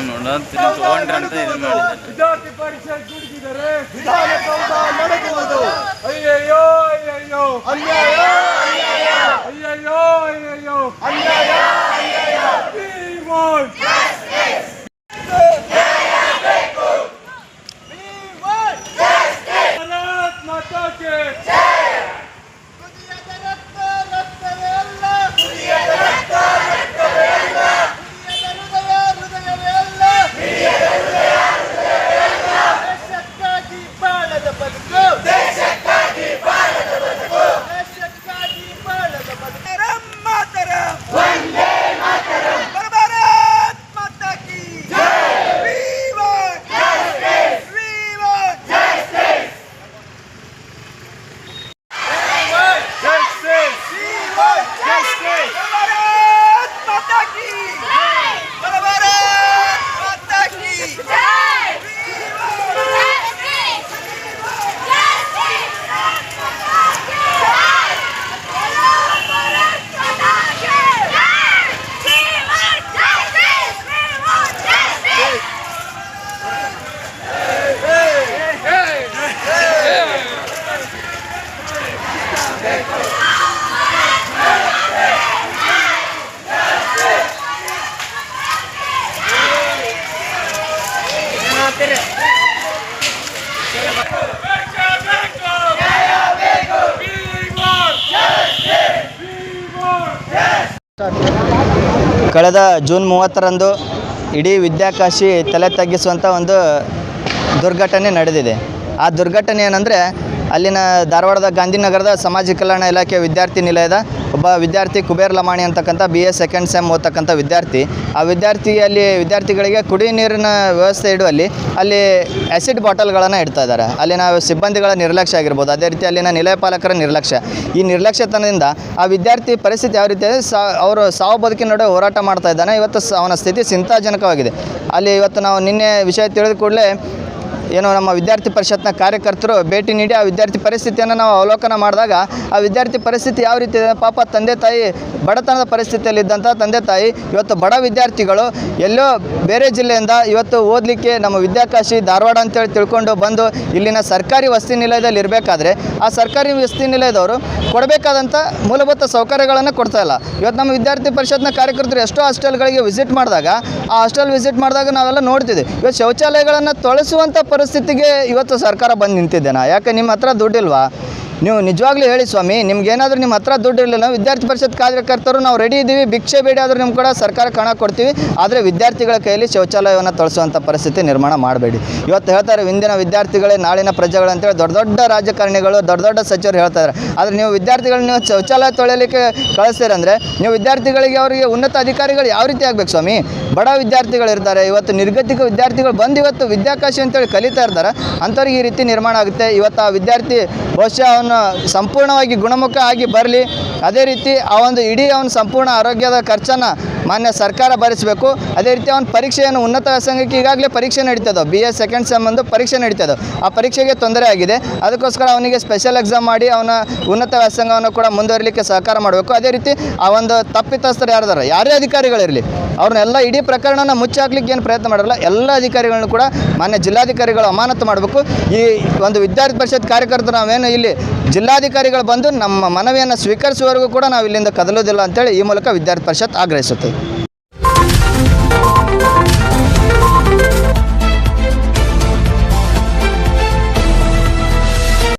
ತೊಗೊಂಡ್ರೆ ಅಂತ ಇದು ಮಾಡಿದ್ದಾನೆ ವಿದ್ಯಾರ್ಥಿ ಪರಿಷತ್ ದುಡಿದಿದ್ದಾರೆ. ವಿಧಾನಸೌಧ ನಡಗುವುದು. ಅಯ್ಯಯ್ಯೋ ಅಯ್ಯಯ್ಯೋ. ಅನ್ಯಾಯ. ಕಳೆದ ಜೂನ್ ಮೂವತ್ತರಂದು ಇಡೀ ವಿದ್ಯಾಕಾಶಿ ತಲೆ ತಗ್ಗಿಸುವಂಥ ಒಂದು ದುರ್ಘಟನೆ ನಡೆದಿದೆ. ಆ ದುರ್ಘಟನೆ ಏನಂದರೆ ಅಲ್ಲಿನ ಧಾರವಾಡದ ಗಾಂಧಿನಗರದ ಸಮಾಜ ಕಲ್ಯಾಣ ಇಲಾಖೆ ವಿದ್ಯಾರ್ಥಿ ನಿಲಯದ ಒಬ್ಬ ವಿದ್ಯಾರ್ಥಿ ಕುಬೇರ್ ಲಮಾಣಿ ಅಂತಕ್ಕಂಥ ಬಿ ಎ ಸೆಕೆಂಡ್ ಸೆಮ್ ಓದ್ತಕ್ಕಂಥ ವಿದ್ಯಾರ್ಥಿ. ಆ ವಿದ್ಯಾರ್ಥಿಯಲ್ಲಿ ವಿದ್ಯಾರ್ಥಿಗಳಿಗೆ ಕುಡಿ ನೀರಿನ ವ್ಯವಸ್ಥೆ ಇಡುವಲ್ಲಿ ಅಲ್ಲಿ ಆ್ಯಸಿಡ್ ಬಾಟಲ್ಗಳನ್ನು ಇಡ್ತಾ ಇದ್ದಾರೆ. ಅಲ್ಲಿನ ಸಿಬ್ಬಂದಿಗಳ ನಿರ್ಲಕ್ಷ್ಯ ಆಗಿರ್ಬೋದು. ಅದೇ ರೀತಿ ಅಲ್ಲಿನ ನಿಲಯ ಪಾಲಕರ ನಿರ್ಲಕ್ಷ್ಯ. ಈ ನಿರ್ಲಕ್ಷ್ಯತನದಿಂದ ಆ ವಿದ್ಯಾರ್ಥಿ ಪರಿಸ್ಥಿತಿ ಯಾವ ರೀತಿ ಅವರು ಸಾವು ಬದುಕಿನ ನಡುವೆ ಹೋರಾಟ ಮಾಡ್ತಾ ಇದ್ದಾನೆ. ಇವತ್ತು ಅವನ ಸ್ಥಿತಿ ಚಿಂತಾಜನಕವಾಗಿದೆ. ಅಲ್ಲಿ ಇವತ್ತು ನಾವು ನಿನ್ನೆ ವಿಷಯ ತಿಳಿದ ಕೂಡಲೇ ಏನು ನಮ್ಮ ವಿದ್ಯಾರ್ಥಿ ಪರಿಷತ್ನ ಕಾರ್ಯಕರ್ತರು ಭೇಟಿ ನೀಡಿ ಆ ವಿದ್ಯಾರ್ಥಿ ಪರಿಸ್ಥಿತಿಯನ್ನು ನಾವು ಅವಲೋಕನ ಮಾಡಿದಾಗ ಆ ವಿದ್ಯಾರ್ಥಿ ಪರಿಸ್ಥಿತಿ ಯಾವ ರೀತಿ ಇದೆ? ಪಾಪ ತಂದೆ ತಾಯಿ ಬಡತನದ ಪರಿಸ್ಥಿತಿಯಲ್ಲಿದ್ದಂಥ ತಂದೆ ತಾಯಿ, ಇವತ್ತು ಬಡ ವಿದ್ಯಾರ್ಥಿಗಳು ಎಲ್ಲೋ ಬೇರೆ ಜಿಲ್ಲೆಯಿಂದ ಇವತ್ತು ಓದಲಿಕ್ಕೆ ನಮ್ಮ ವಿದ್ಯಾಕಾಶಿ ಧಾರವಾಡ ಅಂತೇಳಿ ತಿಳ್ಕೊಂಡು ಬಂದು ಇಲ್ಲಿನ ಸರ್ಕಾರಿ ವಸತಿ ನಿಲಯದಲ್ಲಿ ಇರಬೇಕಾದ್ರೆ ಆ ಸರ್ಕಾರಿ ವಸತಿ ನಿಲಯದವರು ಕೊಡಬೇಕಾದಂಥ ಮೂಲಭೂತ ಸೌಕರ್ಯಗಳನ್ನು ಕೊಡ್ತಾ ಇಲ್ಲ. ಇವತ್ತು ನಮ್ಮ ವಿದ್ಯಾರ್ಥಿ ಪರಿಷತ್ನ ಕಾರ್ಯಕರ್ತರು ಎಷ್ಟೋ ಹಾಸ್ಟೆಲ್ಗಳಿಗೆ ವಿಸಿಟ್ ಮಾಡಿದಾಗ, ಆ ಹಾಸ್ಟೆಲ್ ವಿಸಿಟ್ ಮಾಡಿದಾಗ ನಾವೆಲ್ಲ ನೋಡ್ತಿದ್ವಿ. ಇವತ್ತು ಶೌಚಾಲಯಗಳನ್ನು ತೊಳಸುವಂಥ ಪರಿಸ್ಥಿತಿಗೆ ಇವತ್ತು ಸರ್ಕಾರ ಬಂದು ನಿಂತಿದ್ದೇನಾ ಯಾಕೆ ನಿಮ್ಮ ಹತ್ರ ದುಡ್ಡಿಲ್ವಾ? ನೀವು ನಿಜವಾಗ್ಲೂ ಹೇಳಿ ಸ್ವಾಮಿ, ನಿಮ್ಗೇನಾದರೂ ನಿಮ್ಮ ಹತ್ರ ದುಡ್ಡು ಇರಲಿಲ್ಲ ವಿದ್ಯಾರ್ಥಿ ಪರಿಷತ್ ಕಾರ್ಯಕರ್ತರು ನಾವು ರೆಡಿ ಇದ್ದೀವಿ, ಭಿಕ್ಷೆ ಬೇಡಿ ಆದರೂ ನಿಮ್ಮ ಕೂಡ ಸರ್ಕಾರಕ್ಕೆ ಹಣ ಕೊಡ್ತೀವಿ, ಆದರೆ ವಿದ್ಯಾರ್ಥಿಗಳ ಕೈಯಲ್ಲಿ ಶೌಚಾಲಯವನ್ನು ತೊಳಸುವಂಥ ಪರಿಸ್ಥಿತಿ ನಿರ್ಮಾಣ ಮಾಡಬೇಡಿ. ಇವತ್ತು ಹೇಳ್ತಾರೆ ಇಂದಿನ ವಿದ್ಯಾರ್ಥಿಗಳೇ, ನಾಳಿನ ಪ್ರಜೆಗಳು ಅಂತೇಳಿ ದೊಡ್ಡ ದೊಡ್ಡ ರಾಜಕಾರಣಿಗಳು, ದೊಡ್ಡ ದೊಡ್ಡ ಸಚಿವರು ಹೇಳ್ತಾರೆ ಆದರೆ ನೀವು ವಿದ್ಯಾರ್ಥಿಗಳು ನೀವು ಶೌಚಾಲಯ ತೊಳೆಯಲಿಕ್ಕೆ ಕಳಿಸ್ತೀರಂದರೆ, ನೀವು ವಿದ್ಯಾರ್ಥಿಗಳಿಗೆ ಅವರಿಗೆ ಉನ್ನತ ಅಧಿಕಾರಿಗಳು ಯಾವ ರೀತಿ ಆಗಬೇಕು ಸ್ವಾಮಿ? ಬಡ ವಿದ್ಯಾರ್ಥಿಗಳು ಇರ್ತಾರೆ ಇವತ್ತು ನಿರ್ಗತಿಕ ವಿದ್ಯಾರ್ಥಿಗಳು ಬಂದು ಇವತ್ತು ವಿದ್ಯಾಕಾಶಿ ಅಂತೇಳಿ ಕಲಿತಾ ಇರ್ತಾರೆ. ಅಂಥವ್ರಿಗೆ ಈ ರೀತಿ ನಿರ್ಮಾಣ ಆಗುತ್ತೆ. ಇವತ್ತು ಆ ವಿದ್ಯಾರ್ಥಿ ಬಹುಶಃ ಅವನು ಸಂಪೂರ್ಣವಾಗಿ ಗುಣಮುಖ ಆಗಿ ಬರಲಿ. ಅದೇ ರೀತಿ ಆ ಒಂದು ಇಡೀ ಅವನ ಸಂಪೂರ್ಣ ಆರೋಗ್ಯದ ಖರ್ಚನ್ನು ಮಾನ್ಯ ಸರ್ಕಾರ ಭರಿಸಬೇಕು. ಅದೇ ರೀತಿ ಅವನ ಪರೀಕ್ಷೆಯನ್ನು ಉನ್ನತ ವ್ಯಾಸಂಗಕ್ಕೆ ಈಗಾಗಲೇ ಪರೀಕ್ಷೆ ನಡೀತದೋ. ಬಿ ಎಸ್ ಸೆಕೆಂಡ್ ಸೆಮ್ ಒಂದು ಪರೀಕ್ಷೆ ನಡೀತದೋ. ಆ ಪರೀಕ್ಷೆಗೆ ತೊಂದರೆ ಆಗಿದೆ. ಅದಕ್ಕೋಸ್ಕರ ಅವನಿಗೆ ಸ್ಪೆಷಲ್ ಎಕ್ಸಾಮ್ ಮಾಡಿ ಅವನ ಉನ್ನತ ವ್ಯಾಸಂಗವನ್ನು ಕೂಡ ಮುಂದುವರಿಲಿಕ್ಕೆ ಸಹಕಾರ ಮಾಡಬೇಕು. ಅದೇ ರೀತಿ ಆ ಒಂದು ತಪ್ಪಿತಸ್ಥರು ಯಾರ್ದಾರ? ಯಾರೇ ಅಧಿಕಾರಿಗಳಿರಲಿ. ಅವ್ರನ್ನೆಲ್ಲ ಇಡೀ ಪ್ರಕರಣನ ಮುಚ್ಚಾಕ್ಲಿಕ್ಕೆ ಏನು ಪ್ರಯತ್ನ ಮಾಡಲ್ಲ ಎಲ್ಲ ಅಧಿಕಾರಿಗಳನ್ನು ಕೂಡ ಮಾನ್ಯ ಜಿಲ್ಲಾಧಿಕಾರಿಗಳು ಅಮಾನತು ಮಾಡಬೇಕು. ಈ ಒಂದು ವಿದ್ಯಾರ್ಥಿ ಪರಿಷತ್ ಕಾರ್ಯಕರ್ತರು ನಾವೇನು ಇಲ್ಲಿ ಜಿಲ್ಲಾಧಿಕಾರಿಗಳು ಬಂದು ನಮ್ಮ ಮನವಿಯನ್ನು ಸ್ವೀಕರಿಸುವವರೆಗೂ ಕೂಡ ನಾವು ಇಲ್ಲಿಂದ ಕದಲೋದಿಲ್ಲ ಅಂತೇಳಿ ಈ ಮೂಲಕ ವಿದ್ಯಾರ್ಥಿ ಪರಿಷತ್ ಆಗ್ರಹಿಸುತ್ತೆ.